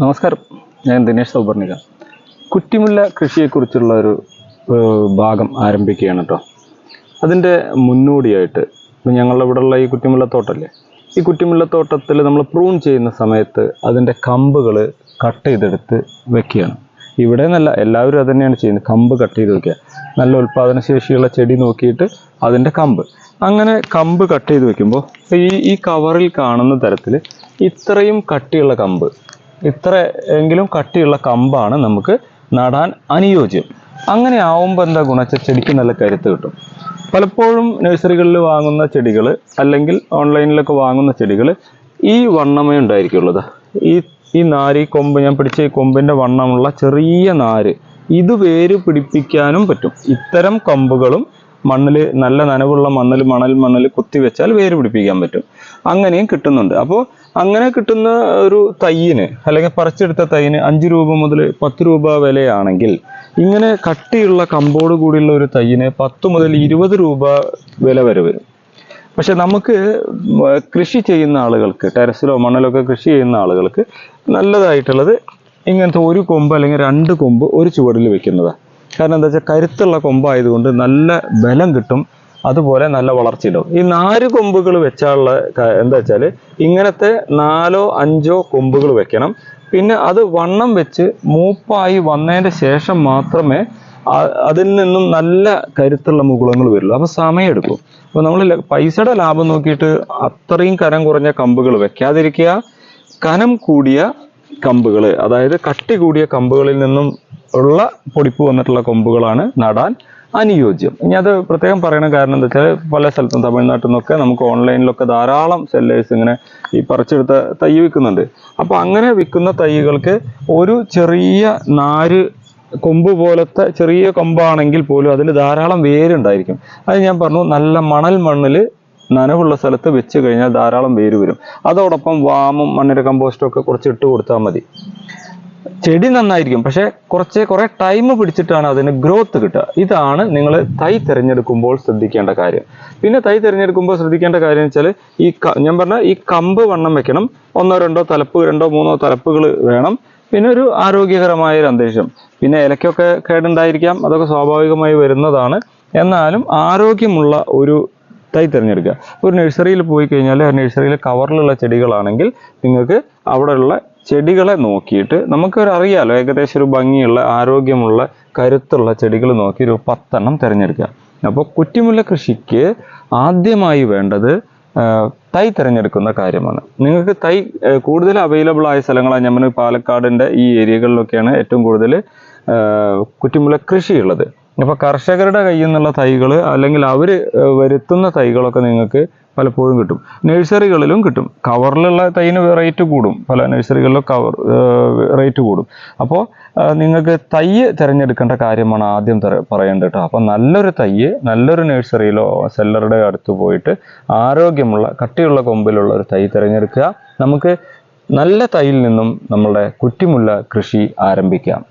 നമസ്കാരം. ഞാൻ ദിനേശ് സൗപർണിക കുറ്റിമുല്ല കൃഷിയെക്കുറിച്ചുള്ള ഒരു ഭാഗം ആരംഭിക്കുകയാണ് കേട്ടോ അതിന്റെ മുന്നോടിയായിട്ട് ഞങ്ങളുടെ ഇവിടെയുള്ള ഈ കുറ്റിമുല്ലത്തോട്ടല്ലേ ഈ കുറ്റിമുല്ലത്തോട്ടത്തിൽ നമ്മൾ പ്രൂൺ ചെയ്യുന്ന സമയത്ത് അതിന്റെ കമ്പുകൾ കട്ട് ചെയ്തെടുത്ത് വെക്കുകയാണ്. ഇവിടെ നിന്നല്ല എല്ലാവരും അത് തന്നെയാണ് ചെയ്യുന്നത്. കമ്പ് കട്ട് ചെയ്ത് വെക്കുക. നല്ല ഉൽപ്പാദനശേഷിയുള്ള ചെടി നോക്കിയിട്ട് അതിന്റെ കമ്പ്. അങ്ങനെ കമ്പ് കട്ട് ചെയ്ത് വെക്കുമ്പോൾ ഈ ഈ കവറിൽ കാണുന്ന തരത്തിൽ ഇത്രയും കട്ടിയുള്ള കമ്പ് ഇത്ര എങ്കിലും കട്ടിയുള്ള കമ്പാണ് നമുക്ക് നടാൻ അനുയോജ്യം. അങ്ങനെ ആവുമ്പോൾ എന്താ ഗുണച്ച ചെടിക്ക് നല്ല കരുത്ത് കിട്ടും. പലപ്പോഴും നഴ്സറികളിൽ വാങ്ങുന്ന ചെടികൾ അല്ലെങ്കിൽ ഓൺലൈനിലൊക്കെ വാങ്ങുന്ന ചെടികൾ ഈ വണ്ണമേ ഉണ്ടായിരിക്കുള്ളത് ഈ ഈ നാര് ഈ കൊമ്പ് ഞാൻ പിടിച്ച ഈ കൊമ്പിന്റെ വണ്ണമുള്ള ചെറിയ നാര് ഇത് വേര് പിടിപ്പിക്കാനും പറ്റും. ഇത്തരം കൊമ്പുകളും മണ്ണിൽ നല്ല നനവുള്ള മണ്ണിൽ മണൽ മണ്ണിൽ കുത്തി വെച്ചാൽ വേര് പിടിപ്പിക്കാൻ പറ്റും. അങ്ങനെയും കിട്ടുന്നുണ്ട്. അപ്പോൾ അങ്ങനെ കിട്ടുന്ന ഒരു തൈയിന് അല്ലെങ്കിൽ പറിച്ചെടുത്ത തൈയിന് അഞ്ച് രൂപ മുതൽ പത്ത് രൂപ വിലയാണെങ്കിൽ ഇങ്ങനെ കട്ടിയുള്ള കമ്പോട് കൂടിയുള്ള ഒരു തൈയിന് പത്ത് മുതൽ ഇരുപത് രൂപ വില വരെ വരും. പക്ഷെ നമുക്ക് കൃഷി ചെയ്യുന്ന ആളുകൾക്ക് ടെറസിലോ മണ്ണിലൊക്കെ കൃഷി ചെയ്യുന്ന ആളുകൾക്ക് നല്ലതായിട്ടുള്ളത് ഇങ്ങനത്തെ ഒരു കൊമ്പ് അല്ലെങ്കിൽ രണ്ട് കൊമ്പ് ഒരു ചുവടിൽ വെക്കുന്നതാണ് കാരണം എന്താ വെച്ചാൽ കരുത്തുള്ള കൊമ്പായതുകൊണ്ട് നല്ല ബലം കിട്ടും അതുപോലെ നല്ല വളർച്ചയുണ്ടാവും ഈ നാല് കൊമ്പുകൾ വെച്ചാലുള്ള എന്താ വെച്ചാൽ ഇങ്ങനത്തെ നാലോ അഞ്ചോ കൊമ്പുകൾ വെക്കണം. പിന്നെ അത് വണ്ണം വെച്ച് മൂപ്പായി വന്നതിന്റെ ശേഷം മാത്രമേ അതിൽ നിന്നും നല്ല കരുത്തുള്ള മുകുളങ്ങൾ വരുള്ളൂ. അപ്പോൾ സമയമെടുക്കും. അപ്പോൾ നമ്മൾ പൈസയുടെ ലാഭം നോക്കിയിട്ട് അത്രയും കനം കുറഞ്ഞ കമ്പുകൾ വെക്കാതിരിക്കുക. കനം കൂടിയ കമ്പുകൾ അതായത് കട്ടി കൂടിയ കമ്പുകളിൽ നിന്നും ഉള്ള പൊടിപ്പ് വന്നിട്ടുള്ള കൊമ്പുകളാണ് നടാൻ അനുയോജ്യം. ഇനി അത് പ്രത്യേകം പറയണ കാരണം എന്താ വെച്ചാൽ പല സ്ഥലത്തും തമിഴ്നാട്ടിൽ നിന്നൊക്കെ നമുക്ക് ഓൺലൈനിലൊക്കെ ധാരാളം സെല്ലേഴ്സ് ഇങ്ങനെ ഈ പറിച്ചെടുത്ത തൈ വിൽക്കുന്നുണ്ട്. അപ്പോൾ അങ്ങനെ വിൽക്കുന്ന തൈകൾക്ക് ഒരു ചെറിയ നാര് കൊമ്പ് പോലത്തെ ചെറിയ കൊമ്പാണെങ്കിൽ പോലും അതിൽ ധാരാളം വേരുണ്ടായിരിക്കും. അത് ഞാൻ പറഞ്ഞു നല്ല മണൽ മണ്ണിൽ നനവുള്ള സ്ഥലത്ത് വെച്ച് കഴിഞ്ഞാൽ ധാരാളം വേര് വരും. അതോടൊപ്പം വാമും മണ്ണിര കമ്പോസ്റ്റും ഒക്കെ കുറച്ച് ഇട്ട് കൊടുത്താൽ മതി. ചെടി നന്നായിരിക്കും. പക്ഷെ കുറച്ച് കുറെ ടൈം പിടിച്ചിട്ടാണ് അതിന് ഗ്രോത്ത് കിട്ടുക. ഇതാണ് നിങ്ങൾ തൈ തിരഞ്ഞെടുക്കുമ്പോൾ ശ്രദ്ധിക്കേണ്ട കാര്യം. പിന്നെ തൈ തിരഞ്ഞെടുക്കുമ്പോൾ ശ്രദ്ധിക്കേണ്ട കാര്യം വെച്ചാൽ ഈ ഞാൻ പറഞ്ഞ ഈ കമ്പ് വണ്ണം വെക്കണം. ഒന്നോ രണ്ടോ തലപ്പ് രണ്ടോ മൂന്നോ തലപ്പുകൾ വേണം. പിന്നെ ഒരു ആരോഗ്യകരമായ ഒരു അന്തരീക്ഷം. പിന്നെ ഇലക്കൊക്കെ കേടുണ്ടായിരിക്കാം. അതൊക്കെ സ്വാഭാവികമായി വരുന്നതാണ്. എന്നാലും ആരോഗ്യമുള്ള ഒരു തൈ തിരഞ്ഞെടുക്കുക. ഒരു നഴ്സറിയിൽ പോയി കഴിഞ്ഞാൽ ആ നഴ്സറിയിൽ കവറിലുള്ള ചെടികളാണെങ്കിൽ നിങ്ങൾക്ക് അവിടെയുള്ള ചെടികളെ നോക്കിയിട്ട് നമുക്കൊരു അറിയാലോ ഏകദേശം ഒരു ഭംഗിയുള്ള ആരോഗ്യമുള്ള കരുത്തുള്ള ചെടികൾ നോക്കി ഒരു പത്തെണ്ണം തിരഞ്ഞെടുക്കുക. അപ്പോൾ കുറ്റിമുല്ല കൃഷിക്ക് ആദ്യമായി വേണ്ടത് തൈ തിരഞ്ഞെടുക്കുന്ന കാര്യമാണ്. നിങ്ങൾക്ക് തൈ കൂടുതൽ അവൈലബിൾ ആയ സ്ഥലങ്ങളാണ്. ഞാൻ പാലക്കാടിന്റെ ഈ ഏരിയകളിലൊക്കെയാണ് ഏറ്റവും കൂടുതൽ കുറ്റിമുല്ല കൃഷിയുള്ളത്. അപ്പോൾ കർഷകരുടെ കയ്യിൽ നിന്നുള്ള തൈകൾ അല്ലെങ്കിൽ അവർ വരുത്തുന്ന തൈകളൊക്കെ നിങ്ങൾക്ക് പലപ്പോഴും കിട്ടും. നഴ്സറികളിലും കിട്ടും. കവറിലുള്ള തൈന് റേറ്റ് കൂടും. പല നഴ്സറികളിലും കവർ റേറ്റ് കൂടും. അപ്പോൾ നിങ്ങൾക്ക് തൈ തിരഞ്ഞെടുക്കേണ്ട കാര്യമാണ് ആദ്യം പറയേണ്ടത് കേട്ടോ. അപ്പോൾ നല്ലൊരു തൈ നല്ലൊരു നഴ്സറിയിലോ സെല്ലറുടെ അടുത്ത് പോയിട്ട് ആരോഗ്യമുള്ള കട്ടിയുള്ള കൊമ്പിലുള്ള ഒരു തൈ തിരഞ്ഞെടുക്കുക. നമുക്ക് നല്ല തൈയിൽ നിന്നും നമ്മളുടെ കുറ്റിമുല്ല കൃഷി ആരംഭിക്കാം.